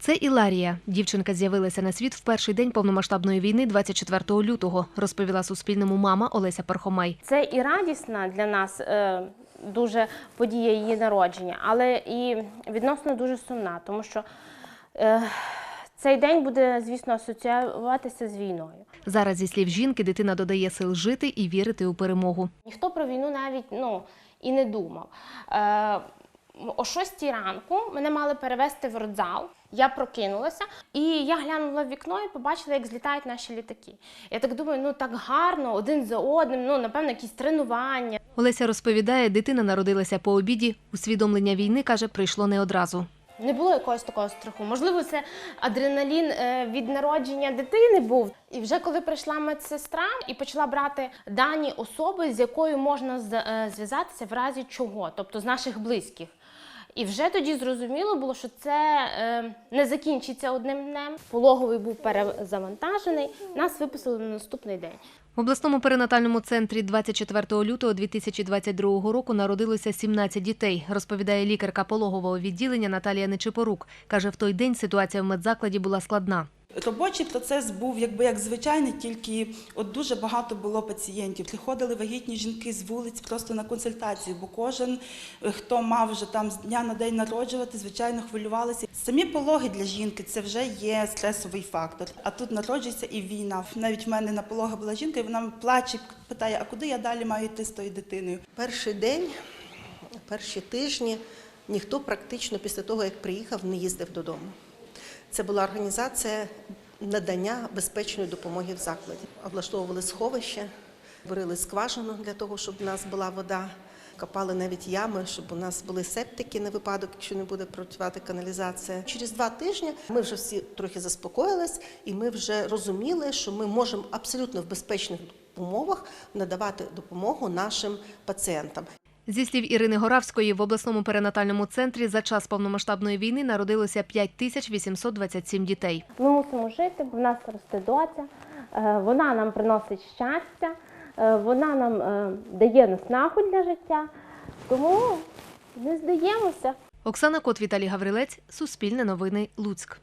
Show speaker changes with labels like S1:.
S1: Це Іларія. Дівчинка з'явилася на світ в перший день повномасштабної війни 24 лютого, розповіла Суспільному мама Олеся Пархомай.
S2: Це і радісна для нас е, дуже подія її народження, але і відносно дуже сумна, тому що е, цей день буде, звісно, асоціюватися з війною.
S1: Зараз, зі слів жінки, дитина додає сил жити і вірити у перемогу.
S2: Ніхто про війну навіть ну, і не думав. О 6 ранку мене мали перевезти в родзал. Я прокинулася і я глянула в вікно і побачила, як злітають наші літаки. Я так думаю, ну так гарно, один за одним, ну напевно, якісь тренування.
S1: Олеся розповідає, дитина народилася по обіді. Усвідомлення війни каже, прийшло не одразу.
S2: Не було якогось такого страху. Можливо, це адреналін е, від народження дитини був. І вже коли прийшла медсестра і почала брати дані особи, з якою можна е, зв'язатися в разі чого, тобто з наших близьких. І вже тоді зрозуміло було, що це е, не закінчиться одним днем. Пологовий був перезавантажений. Нас виписали на наступний день.
S1: В обласному перинатальному центрі 24 лютого 2022 року народилося 17 дітей, розповідає лікарка пологового відділення Наталія Нечипорук. Каже, в той день ситуація в медзакладі була складна.
S3: Робочий процес був якби як звичайний, тільки от дуже багато було пацієнтів. Приходили вагітні жінки з вулиць просто на консультацію, бо кожен, е, хто мав вже там з дня на день народжувати, звичайно, хвилювалися. Самі пологи для жінки це вже є стресовий фактор. А тут народжується і війна. Навіть в мене на пологах була жінка, і вона плаче, питає, а куди я далі маю йти з тою дитиною?
S4: Перший день, перші тижні ніхто практично після того, як приїхав, не їздив додому. Це була організація надання безпечної допомоги в закладі. Облаштовували сховище, варили скважину для того, щоб у нас була вода. Копали навіть ями, щоб у нас були септики на випадок, якщо не буде працювати каналізація. Через два тижні ми вже всі трохи заспокоїлись, і ми вже розуміли, що ми можемо абсолютно в безпечних умовах надавати допомогу нашим пацієнтам.
S1: Зі слів Ірини Горавської, в обласному перинатальному центрі за час повномасштабної війни народилося 5827 дітей.
S2: Ми мусимо жити, бо в нас росте доця, е, вона нам приносить щастя, е, вона нам е, дає наснагу для життя. Тому не здаємося.
S1: Оксана Кот, Віталій Гаврилець, Суспільне новини, Луцьк.